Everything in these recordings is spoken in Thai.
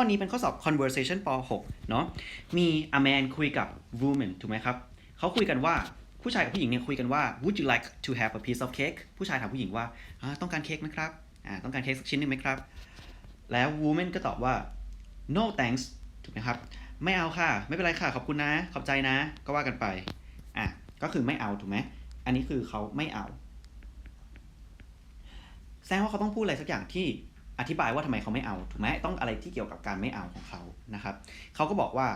อนี้เป็นข้อสอบ conversation ป .6 เนาะมี a man คุยกับ woman ถูกไหมครับเขาคุยกันว่าผู้ชายกับผู้หญิงเนี่ยคุยกันว่า would you like to have a piece of cake ผู้ชายถามผู้หญิงว่าต้องการเค้กไหมครับอ่าต้องการเค้กสักชิ้นหนึ่งไหมครับ แล้ว woman ก็ตอบว่า no thanks ถูกไหมครับ ไม่เอาค่ะ ไม่เป็นไรค่ะ ขอบคุณนะ ขอบใจนะ ก็ว่ากันไป อะ ก็คือไม่เอาถูกไหม อันนี้คือเขาไม่เอา แสดงว่าเขาต้องพูดอะไรสักอย่างที่ อธิบายว่าทำไมเขาไม่เอาถูกไหมต้องอะไรที่เกี่ยวกับการไม่เอาของเขานะครับเขาก็บอกว่า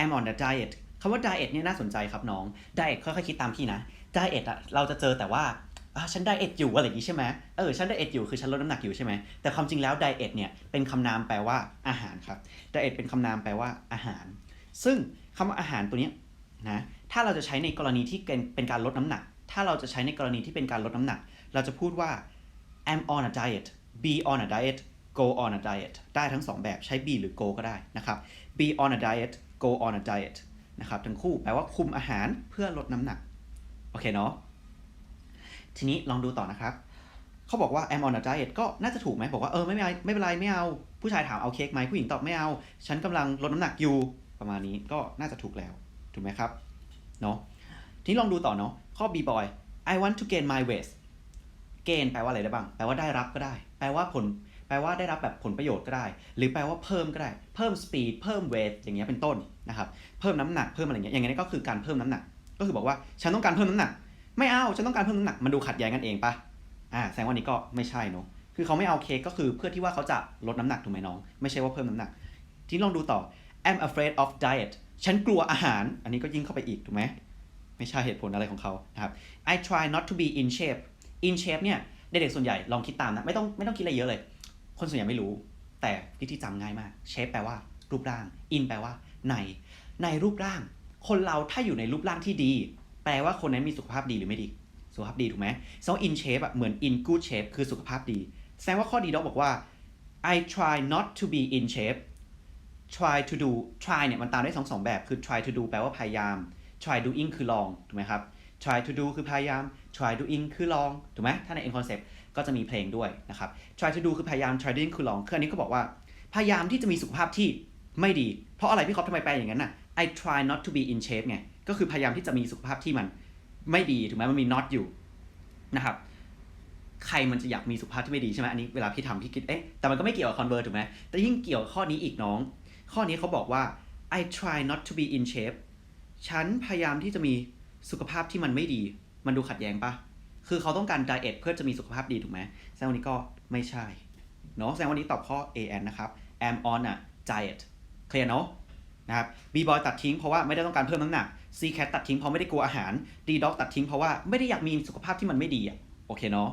I'm on a diet คำว่า diet เนี่ยน่าสนใจครับน้อง diet ค่อยๆคิดตามพี่นะ diet อะเราจะเจอแต่ว่าฉัน diet อยู่อะไรอย่างนี้ใช่ไหมเออฉัน diet อยู่คือฉันลดน้ำหนักอยู่ใช่ไหมแต่ความจริงแล้ว diet เนี่ยเป็นคำนามแปลว่าอาหารครับ diet เป็นคำนามแปลว่าอาหาร ซึ่งคำว่าอาหารตัวนี้นะถ้าเราจะใช้ในกรณีที่เป็นการลดน้ำหนัก ถ้าเราจะใช้ในกรณีที่เป็นการลดน้ำหนัก เราจะพูดว่า am on a diet be on a diet go on a diet ได้ทั้งสองแบบใช้ be หรือ go ก็ได้นะครับ be on a diet go on a diet นะครับทั้งคู่แปลว่าคุมอาหารเพื่อลดน้ำหนัก โอเคเนาะทีนี้ลองดูต่อนะครับ เขาบอกว่า am on a diet ก็น่าจะถูกไหมบอกว่าเออไม่เป็นไรไม่เป็นไรไม่เอา ผู้ชายถามเอาเค้กไหมผู้หญิงตอบไม่เอา ฉันกำลังลดน้ำหนักอยู่ประมาณนี้ก็น่าจะถูกแล้ว ถูกไหมครับเนาะทีนี้ลองดูต่อเนาะข้อ B boy I want to gain my weight gain แปลว่าอะไรได้บ้าง แปลว่าได้รับก็ได้ ลว่าผล แปลว่าได้รับแบบผลประโยชน์ก็ได้ หรือแปลว่าเพิ่มก็ได้ เพิ่ม speed เพิ่ม weight อย่างเงี้ยเป็นต้นนะครับ เพิ่มน้ำหนัก เพิ่มอะไรเงี้ย อย่างเงี้ยก็คือการเพิ่มน้ำหนัก ก็คือบอกว่า ฉันต้องการเพิ่มน้ำหนัก ไม่เอา ฉันต้องการเพิ่มน้ำหนัก มันดูขัดแย้งกันเองปะอ่า แสดงว่านี้ก็ไม่ใช่เนาะ คือเขาไม่เอาเค้กก็คือเพื่อที่ว่าเขาจะลดน้ำหนักถูกไหมน้อง ไม่ใช่ว่าเพิ่มน้ำหนัก ทีนี้ลองดูต่อ I'm afraid of diet ฉันกลัวอาหาร อันนี้ก็ยิ่งเข้าไปอีกถูกไหมไม่ใช่เหตุผลอะไรของเขานะครับ I try not to be in shape in shape เนี่ย เด็กๆส่วนใหญ่ลองคิดตามนะ ไม่ต้องไม่ต้องคิดอะไรเยอะเลย คนส่วนใหญ่ไม่รู้ แต่วิธีจำง่ายมาก shape แปลว่า รูปร่าง in แปลว่า ใน ในรูปร่าง คนเราถ้าอยู่ในรูปร่างที่ดี แปลว่าคนนั้นมีสุขภาพดีหรือไม่ดี สุขภาพดีถูกไหม so in shape อะเหมือน in good shape คือสุขภาพดี แสดงว่าข้อดีด็อกบอกว่า I try not to be in shape try to do try เนี่ยมันตามได้สองสองแบบ คือ try to do แปลว่าพยายาม try doing คือลอง ถูกไหมครับ try to do คือพยายาม try doing คือลอง ถูกไหมถ้าใน end concept ก็จะมีเพลงด้วยนะครับ try to do คือพยายาม try doing คือลอง คืออันนี้ก็บอกว่า พยายามที่จะมีสุขภาพที่ไม่ดี เพราะอะไรพี่คอปทำไมแปลอย่างนั้นน่ะ I try not to be in shape ไง ก็คือพยายามที่จะมีสุขภาพที่มันไม่ดี ถูกไหมมันมี not อยู่นะครับ ใครมันจะอยากมีสุขภาพที่ไม่ดีใช่ไหมอันนี้เวลาพี่ทำพี่คิด เอ๊ะ แต่มันก็ไม่เกี่ยวกับ convert ถูกไหมแต่ยิ่งเกี่ยวข้อนี้อีกน้อง ข้อนี้เขาบอกว่า I try not to be in shape ฉันพยายามที่จะมี สุขภาพที่มันไม่ดี มันดูขัดแย้งปะคือเขาต้องการไดเอทเพื่อจะมีสุขภาพดีถูกไหมแสดงวันนี้ก็ไม่ใช่เนาะแสดงวันนี้ตอบข้อ A n นะครับ am on a diet เคลียร์เนาะนะครับ B boy ตัดทิ้งเพราะว่าไม่ได้ต้องการเพิ่มน้ำหนัก C cat ตัดทิ้งเพราะไม่ได้กลัวอาหาร D dog ตัดทิ้งเพราะว่าไม่ได้อยากมีสุขภาพที่มันไม่ดีอะโอเคเนาะ